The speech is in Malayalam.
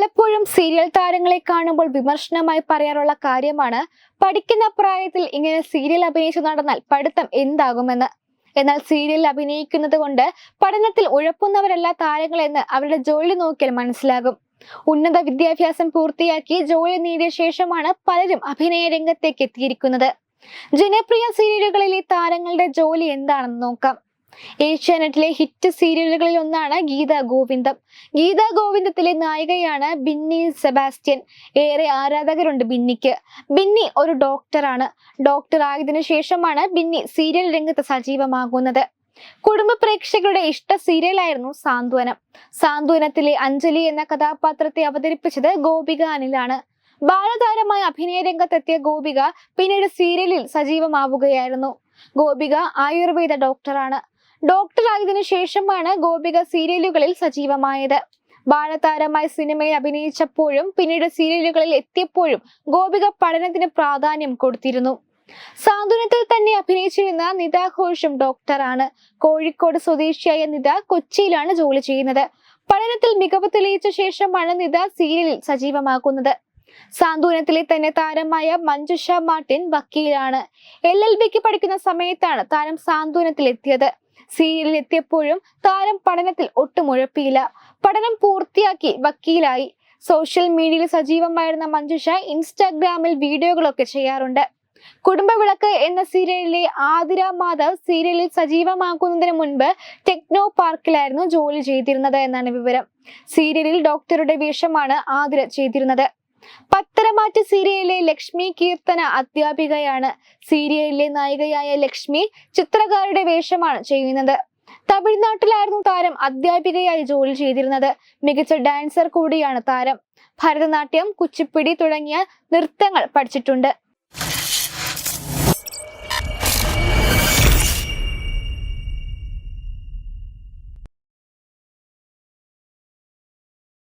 പലപ്പോഴും സീരിയൽ താരങ്ങളെ കാണുമ്പോൾ വിമർശനമായി പറയാറുള്ള കാര്യമാണ് പഠിക്കുന്ന പ്രായത്തിൽ ഇങ്ങനെ സീരിയൽ അഭിനയിച്ചു നടന്നാൽ പഠിത്തം എന്താകുമെന്ന്. എന്നാൽ സീരിയൽ അഭിനയിക്കുന്നത് കൊണ്ട് പഠനത്തിൽ ഉഴപ്പുന്നവരല്ല താരങ്ങളെന്ന് അവരുടെ ജോലി നോക്കിയാൽ മനസ്സിലാകും. ഉന്നത വിദ്യാഭ്യാസം പൂർത്തിയാക്കി ജോലി നേടിയ ശേഷമാണ് പലരും അഭിനയ രംഗത്തേക്ക് എത്തിയിരിക്കുന്നത്. ജനപ്രിയ സീരിയലുകളിലെ താരങ്ങളുടെ ജോലി എന്താണെന്ന് നോക്കാം. ഏഷ്യാനെറ്റിലെ ഹിറ്റ് സീരിയലുകളിൽ ഒന്നാണ് ഗീത ഗോവിന്ദം. ഗീത ഗോവിന്ദത്തിലെ നായികയാണ് ബിന്നി സെബാസ്റ്റ്യൻ. ഏറെ ആരാധകരുണ്ട് ബിന്നിക്ക്. ബിന്നി ഒരു ഡോക്ടറാണ്. ഡോക്ടർ ആയതിനു ശേഷമാണ് ബിന്നി സീരിയൽ രംഗത്ത് സജീവമാകുന്നത്. കുടുംബ പ്രേക്ഷകരുടെ ഇഷ്ട സീരിയലായിരുന്നു സാന്ത്വനം. സാന്ത്വനത്തിലെ അഞ്ജലി എന്ന കഥാപാത്രത്തെ അവതരിപ്പിച്ചത് ഗോപിക അനിലാണ്. ബാലതാരമായി അഭിനയ രംഗത്തെത്തിയ ഗോപിക പിന്നീട് സീരിയലിൽ സജീവമാവുകയായിരുന്നു. ഗോപിക ആയുർവേദ ഡോക്ടറാണ്. ഡോക്ടർ ആയതിനു ശേഷമാണ് ഗോപിക സീരിയലുകളിൽ സജീവമായത്. ബാലതാരമായി സിനിമയിൽ അഭിനയിച്ചപ്പോഴും പിന്നീട് സീരിയലുകളിൽ എത്തിയപ്പോഴും ഗോപിക പഠനത്തിന് പ്രാധാന്യം കൊടുത്തിരുന്നു. സാന്ത്വനത്തിൽ തന്നെ അഭിനയിച്ചിരുന്ന നിത ഘോഷും ഡോക്ടറാണ്. കോഴിക്കോട് സ്വദേശിയായ നിത കൊച്ചിയിലാണ് ജോലി ചെയ്യുന്നത്. പഠനത്തിൽ മികവ് തെളിയിച്ച ശേഷമാണ് നിത സീരിയലിൽ സജീവമാക്കുന്നത്. സാന്ത്വനത്തിലെ തന്നെ താരമായ മഞ്ജുഷ മാർട്ടിൻ വക്കീലാണ്. എൽ എൽ ബിക്ക് പഠിക്കുന്ന സമയത്താണ് താരം സാന്ത്വനത്തിൽ എത്തിയത് സീരിയലിൽ എത്തിയപ്പോഴും താരം പഠനത്തിൽ ഒട്ടും ഉഴപ്പിയില്ല. പഠനം പൂർത്തിയാക്കി വക്കീലായി. സോഷ്യൽ മീഡിയയിൽ സജീവമായിരുന്ന മഞ്ജുഷ ഇൻസ്റ്റാഗ്രാമിൽ വീഡിയോകളൊക്കെ ചെയ്യാറുണ്ട്. കുടുംബവിളക്ക് എന്ന സീരിയലിലെ ആതിര മാധവ് സീരിയലിൽ സജീവമാക്കുന്നതിന് മുൻപ് ടെക്നോ പാർക്കിലായിരുന്നു ജോലി ചെയ്തിരുന്നത് എന്നാണ് വിവരം. സീരിയലിൽ ഡോക്ടറുടെ വേഷമാണ് ആതിര ചെയ്തിരുന്നത്. പത്തരമാറ്റ് സീരിയലിലെ ലക്ഷ്മി കീർത്തന അധ്യാപികയാണ്. സീരിയലിലെ നായികയായ ലക്ഷ്മി ചിത്രകാരുടെ വേഷമാണ് ചെയ്യുന്നത്. തമിഴ്നാട്ടിലായിരുന്നു താരം അധ്യാപികയായി ജോലി ചെയ്തിരുന്നത്. മികച്ച ഡാൻസർ കൂടിയാണ് താരം. ഭരതനാട്യം കുച്ചിപ്പിടി തുടങ്ങിയ നൃത്തങ്ങൾ പഠിച്ചിട്ടുണ്ട്.